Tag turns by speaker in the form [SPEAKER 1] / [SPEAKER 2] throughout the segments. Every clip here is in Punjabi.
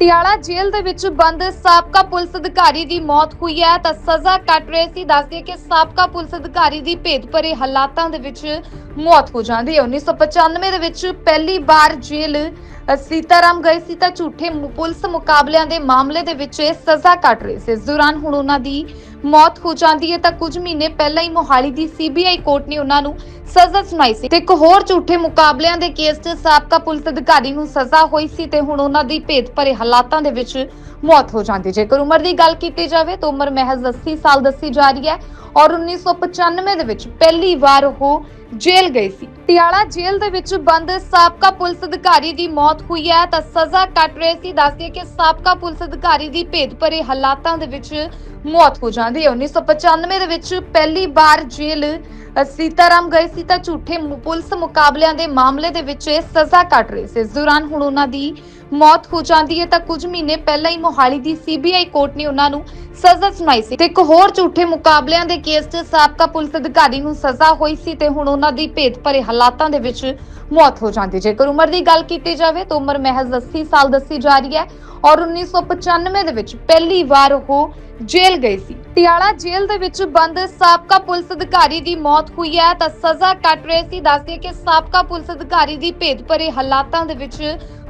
[SPEAKER 1] ਪਟਿਆਲਾ ਜੇਲ੍ਹ ਦੇ ਵਿੱਚ ਬੰਦ ਸਾਬਕਾ ਪੁਲਿਸ ਅਧਿਕਾਰੀ ਦੀ ਮੌਤ ਹੋਈ ਹੈ ਤਾਂ ਸਜ਼ਾ ਕੱਟ ਰਹੇ ਸੀ। ਦੱਸਦੇ ਕਿ ਸਾਬਕਾ ਪੁਲਿਸ ਅਧਿਕਾਰੀ ਦੀ ਭੇਦ ਭਰੇ ਹਾਲਾਤਾਂ ਦੇ ਵਿੱਚ ਮੌਤ ਹੋ ਜਾਂਦੀ ਹੈ। 1995 ਦੇ ਵਿੱਚ ਪਹਿਲੀ ਵਾਰ ਜੇਲ੍ਹ ਅ, ਸੀਤਾਰਾਮ ਗਏ ਸੀ ਤਾਂ ਝੂਠੇ ਪੁਲਿਸ ਮੁਕਾਬਲਿਆਂ ਦੇ ਮਾਮਲੇ ਦੇ ਵਿੱਚ ਇਹ ਸਜ਼ਾ ਕੱਟ ਰਹੇ ਸੀ। ਇਸ ਦੌਰਾਨ ਹੁਣ ਉਹਨਾਂ ਦੀ ਮੌਤ ਹੋ ਜਾਂਦੀ ਹੈ ਤਾਂ ਕੁਝ ਮਹੀਨੇ ਪਹਿਲਾਂ ਹੀ ਮੋਹਾਲੀ ਦੀ ਸੀਬੀਆਈ ਕੋਰਟ ਨੇ ਉਹਨਾਂ ਨੂੰ ਸਜ਼ਾ ਸੁਣਾਈ ਸੀ। ਤੇ ਇੱਕ ਹੋਰ ਝੂਠੇ ਮੁਕਾਬਲਿਆਂ ਦੇ ਕੇਸ 'ਚ ਸਾਬਕਾ ਪੁਲਿਸ ਅਧਿਕਾਰੀ ਨੂੰ ਸਜ਼ਾ ਹੋਈ ਸੀ ਤੇ ਹੁਣ ਉਹਨਾਂ ਦੀ ਭੇਦ ਭਰੇ ਹਾਲਾਤਾਂ ਦੇ ਵਿੱਚ ਮੌਤ ਹੋ ਜਾਂਦੀ ਜੇਕਰ ਉਮਰ ਦੀ ਗੱਲ ਕੀਤੀ ਜਾਵੇ ਤਾਂ ਉਮਰ ਮਹਿਜ਼ 80 ਸਾਲ ਦੱਸੀ ਜਾ ਰਹੀ ਹੈ ਔਰ 1995 ਦੇ ਵਿੱਚ ਪਹਿਲੀ ਵਾਰ ਉਹ ਜੇਲ੍ਹ ਗਏ ਸੀ। ਪਟਿਆਲਾ ਜੇਲ੍ਹ ਦੇ ਵਿੱਚ ਬੰਦ ਸਾਬਕਾ ਪੁਲਿਸ ਅਧਿਕਾਰੀ ਦੀ ਮੌਤ ਹੋਈ ਹੈ ਤਾਂ ਸਜ਼ਾ ਕੱਟ ਰਹੇ ਸੀ। ਦੱਸਦੇ ਕਿ ਸਾਬਕਾ ਪੁਲਿਸ ਅਧਿਕਾਰੀ ਦੀ ਭੇਦ ਭਰੇ ਹਾਲਾਤਾਂ ਦੇ ਵਿੱਚ ਮੌਤ ਹੋ ਜਾਂਦੀ ਹੈ। 1995 ਦੇ ਵਿੱਚ ਪਹਿਲੀ ਵਾਰ ਜੇਲ੍ਹ ਸੀਤਾਰਾਮ ਗਏ ਸੀ ਤਾਂ ਝੂਠੇ ਪੁਲਿਸ ਮੁਕਾਬਲਿਆਂ ਦੇ ਮਾਮਲੇ ਦੇ ਵਿੱਚ ਇਹ ਸਜ਼ਾ ਕੱਟ ਰਹੀ ਸੀ। ਇਸ ਦੌਰਾਨ ਹੁਣ ਉਹਨਾਂ ਦੀ ਮੌਤ ਹੋ ਜਾਂਦੀ ਹੈ ਤਾਂ ਕੁਝ ਮਹੀਨੇ ਪਹਿਲਾਂ ਹੀ ਮੋਹਾਲੀ ਦੀ ਸੀਬੀਆਈ ਕੋਰਟ ਨੇ ਉਹਨਾਂ ਨੂੰ ਸਜ਼ਾ ਸੁਣਾਈ ਸੀ ਤੇ ਇੱਕ ਹੋਰ ਝੂਠੇ ਮੁਕਾਬਲਿਆਂ ਦੇ ਕੇਸ 'ਚ ਸਾਬਕਾ ਪੁਲਿਸ ਅਧਿਕਾਰੀ ਨੂੰ ਸਜ਼ਾ ਹੋਈ ਸੀ ਤੇ ਹੁਣ ਉਹਨਾਂ ਦੀ ਭੇਦ ਭਰੇ ਹਾਲਾਤਾਂ ਦੇ ਵਿੱਚ ਮੌਤ ਹੋ ਜਾਂਦੀ। ਜੇਕਰ ਉਮਰ ਦੀ ਗੱਲ ਕੀਤੀ ਜਾਵੇ ਤਾਂ ਉਮਰ ਮਹਿਜ਼ 80 ਸਾਲ ਦੱਸੀ ਜਾ ਰਹੀ ਹੈ ਔਰ 1995 ਦੇ ਵਿੱਚ ਪਹਿਲੀ ਵਾਰ ਉਹ ਜੇਲ੍ਹ ਗਏ ਸੀ। ਪਟਿਆਲਾ ਜੇਲ੍ਹ ਦੇ ਵਿੱਚ ਬੰਦ ਸਾਬਕਾ ਪੁਲਿਸ ਅਧਿਕਾਰੀ ਦੀ ਮੌਤ ਹੋਈ ਹੈ। ਤਾਂ ਸਜ਼ਾ ਕੱਟ ਰਹੇ ਸੀ। ਦੱਸਦੇ ਕਿ ਸਾਬਕਾ ਪੁਲਿਸ ਅਧਿਕਾਰੀ ਦੀ ਭੇਦ ਭਰੇ ਹਾਲਾਤਾਂ ਦੇ ਵਿੱਚ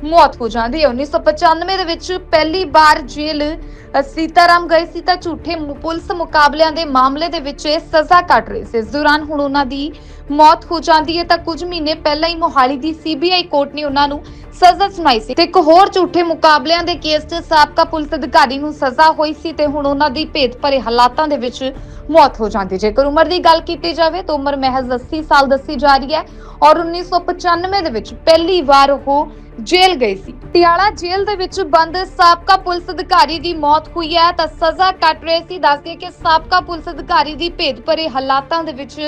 [SPEAKER 1] ਮੌਤ ਹੋ ਜਾਂਦੀ ਹੈ। 1995 ਦੇ ਵਿੱਚ ਪਹਿਲੀ ਵਾਰ ਜੇਲ੍ਹ ਸੀਤਾਰਾਮ ਗਏ ਸੀ ਤਾਂ ਝੂਠੇ ਪੁਲਿਸ ਮੁਕਾਬਲਿਆਂ ਦੇ ਮਾਮਲੇ ਦੇ ਵਿੱਚ ਇਹ ਸਜ਼ਾ ਕੱਟ ਰਹੇ ਸੀ। ਇਸ ਦੌਰਾਨ ਹੁਣ ਉਹਨਾਂ ਦੀ ਮੌਤ ਹੋ ਜਾਂਦੀ ਹੈ। ਤਾਂ ਕੁਝ ਮਹੀਨੇ ਪਹਿਲਾਂ ਹੀ ਮੋਹਾਲੀ ਦੀ ਸੀਬੀਆਈ ਕੋਰਟ ਨੇ ਉਹਨਾਂ ਨੂੰ ਸਜ਼ਾ ਸੁਣਾਈ ਸੀ ਤੇ ਇੱਕ ਹੋਰ ਝੂਠੇ ਮੁਕਾਬਲਿਆਂ ਦੇ ਕੇਸ 'ਚ ਸਾਬਕਾ ਪੁਲਿਸ ਅਧਿਕਾਰੀ ਨੂੰ ਸਜ਼ਾ ਹੋਈ ਸੀ ਤੇ ਹੁਣ ਉਹਨਾਂ ਦੀ ਭੇਦ ਭਰੇ ਹਾਲਾਤਾਂ ਦੇ ਵਿੱਚ ਮੌਤ ਹੋ ਜਾਂਦੀ ਜੇਕਰ ਉਮਰ ਦੀ ਗੱਲ ਕੀਤੀ ਜਾਵੇ ਤਾਂ ਉਮਰ ਮਹਿਜ਼ 80 ਸਾਲ ਦੱਸੀ ਜਾ ਰਹੀ ਹੈ ਔਰ 1995 ਦੇ ਵਿੱਚ ਪਹਿਲੀ ਵਾਰ ਉਹ ਜੇਲ੍ਹ ਗਏ ਸੀ। ਪਟਿਆਲਾ ਜੇਲ੍ਹ ਦੇ ਵਿੱਚ ਬੰਦ ਸਾਬਕਾ ਪੁਲਿਸ ਅਧਿਕਾਰੀ ਦੀ ਮੌਤ ਹੋਈ ਹੈ ਤਾਂ ਸਜ਼ਾ ਕੱਟ ਰਹੇ ਸੀ। ਦੱਸਦੇ ਕਿ ਸਾਬਕਾ ਪੁਲਿਸ ਅਧਿਕਾਰੀ ਦੀ ਭੇਦ ਭਰੇ ਹਾਲਾਤਾਂ ਦੇ ਵਿੱਚ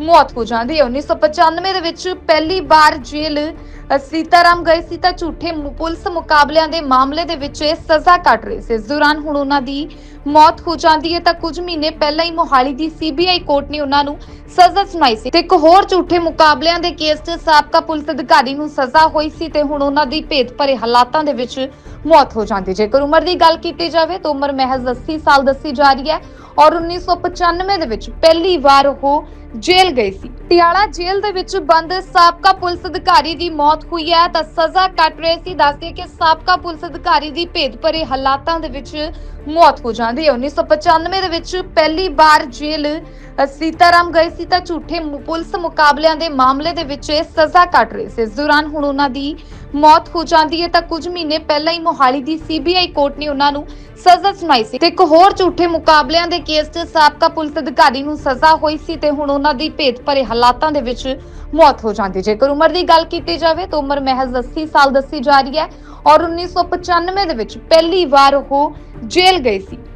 [SPEAKER 1] ਮੌਤ ਹੋ ਜਾਂਦੀ ਹੈ। 1995 ਦੇ ਵਿੱਚ ਪਹਿਲੀ ਵਾਰ ਜੇਲ੍ਹ ਸੀਤਾਰਾਮ ਗਏ ਸੀ ਤਾਂ ਝੂਠੇ ਪੁਲਿਸ ਮੁਕਾਬਲਿਆਂ ਦੇ ਮਾਮਲੇ ਦੇ ਵਿੱਚ ਇਹ ਸਜ਼ਾ ਕੱਟ ਰਹੇ ਸੀ। ਇਸ ਦੌਰਾਨ ਹੁਣ ਉਹਨਾਂ ਦੀ ਮੌਤ ਹੋ ਜਾਂਦੀ ਹੈ ਤਾਂ ਕੁਝ ਮਹੀਨੇ ਪਹਿਲਾਂ ਹੀ ਮੋਹਾਲੀ ਦੀ ਸੀਬੀਆਈ ਕੋਰਟ ਨੇ ਉਹਨਾਂ ਨੂੰ ਸਜ਼ਾ ਸੁਣਾਈ ਸੀ। ਤੇ ਇੱਕ ਹੋਰ ਝੂਠੇ ਮੁਕਾਬਲਿਆਂ ਦੇ ਕੇਸ 'ਚ ਸਾਬਕਾ ਪੁਲਿਸ ਅਧਿਕਾਰੀ ਨੂੰ ਸਜ਼ਾ ਹੋਈ ਸੀ ਤੇ ਹੁਣ ਉਹਨਾਂ ਦੀ ਭੇਦ ਭਰੇ ਹਾਲਾਤਾਂ ਦੇ ਵਿੱਚ ਮੌਤ ਹੋ ਜਾਂਦੀ ਜੇਕਰ ਉਮਰ ਦੀ ਗੱਲ ਕੀਤੀ ਜਾਵੇ ਤਾਂ ਉਮਰ ਮਹਿਜ਼ 80 ਸਾਲ ਦੱਸੀ ਜਾ ਰਹੀ ਹੈ ਔਰ 1995 ਦੇ ਵਿੱਚ ਪਹਿਲੀ ਵਾਰ ਉਹ ਜੇਲ੍ਹ ਗਏ ਸੀ। ਪਟਿਆਲਾ ਜੇਲ੍ਹ ਦੇ ਵਿੱਚ ਬੰਦ ਸਾਬਕਾ ਪੁਲਿਸ ਅਧਿਕਾਰੀ ਦੀ ਮੌਤ ਹੋਈ ਹੈ ਤਾਂ ਸਜ਼ਾ ਕੱਟ ਰਹੇ ਸੀ। ਦੱਸਦੇ ਕਿ ਸਾਬਕਾ ਪੁਲਿਸ ਅਧਿਕਾਰੀ ਦੀ ਭੇਦ ਭਰੇ ਹਾਲਾਤਾਂ ਦੇ ਵਿੱਚ ਮੌਤ ਹੋ ਜਾਂਦੀ ਹੈ। 1995 ਦੇ ਵਿੱਚ ਪਹਿਲੀ ਵਾਰ ਜੇਲ੍ਹ ਸੀਤਾਰਾਮ ਗਏ ਸੀ ਤਾਂ ਝੂਠੇ ਪੁਲਿਸ ਮੁਕਾਬਲਿਆਂ ਦੇ ਮਾਮਲੇ ਦੇ ਵਿੱਚ ਇਹ ਸਜ਼ਾ ਕੱਟ ਰਹੇ ਸੀ। ਇਸ ਦੌਰਾਨ ਹੁਣ ਉਹਨਾਂ ਦੀ ਮੌਤ ਹੋ ਜਾਂਦੀ ਹੈ ਤਾਂ ਕੁਝ ਮਹੀਨੇ ਪਹਿਲਾਂ ਹੀ ਮੋਹਾਲੀ ਦੀ ਸੀਬੀਆਈ ਕੋਰਟ ਨੇ ਉਹਨਾਂ ਨੂੰ ਸਜ਼ਾ ਸੁਣਾਈ ਸੀ। ਤੇ ਇੱਕ ਹੋਰ ਝੂਠੇ ਮੁਕਾਬਲਿਆਂ ਦੇ ਕੇਸ 'ਚ ਸਾਬਕਾ ਪੁਲਿਸ ਅਧਿਕਾਰੀ ਨੂੰ ਸਜ਼ਾ ਹੋਈ ਸੀ ਤੇ ਹੁਣ ਉਹਨਾਂ ਦੀ ਭੇਤ ਭਰੇ ਹਾਲਾਤਾਂ ਦੇ ਵਿੱਚ ਮੌਤ ਹੋ ਜਾਂਦੀ। ਜੇਕਰ ਉਮਰ ਦੀ ਗੱਲ ਕੀਤੀ ਜਾਵੇ ਤਾਂ ਉਮਰ ਮਹਿਜ਼ 80 ਸਾਲ ਦੱਸੀ ਜਾ ਰਹੀ ਹੈ ਔਰ 1995 ਦੇ ਵਿੱਚ ਪਹਿਲੀ ਵਾਰ ਉਹ ਜੇਲ੍ਹ ਗਏ ਸੀ।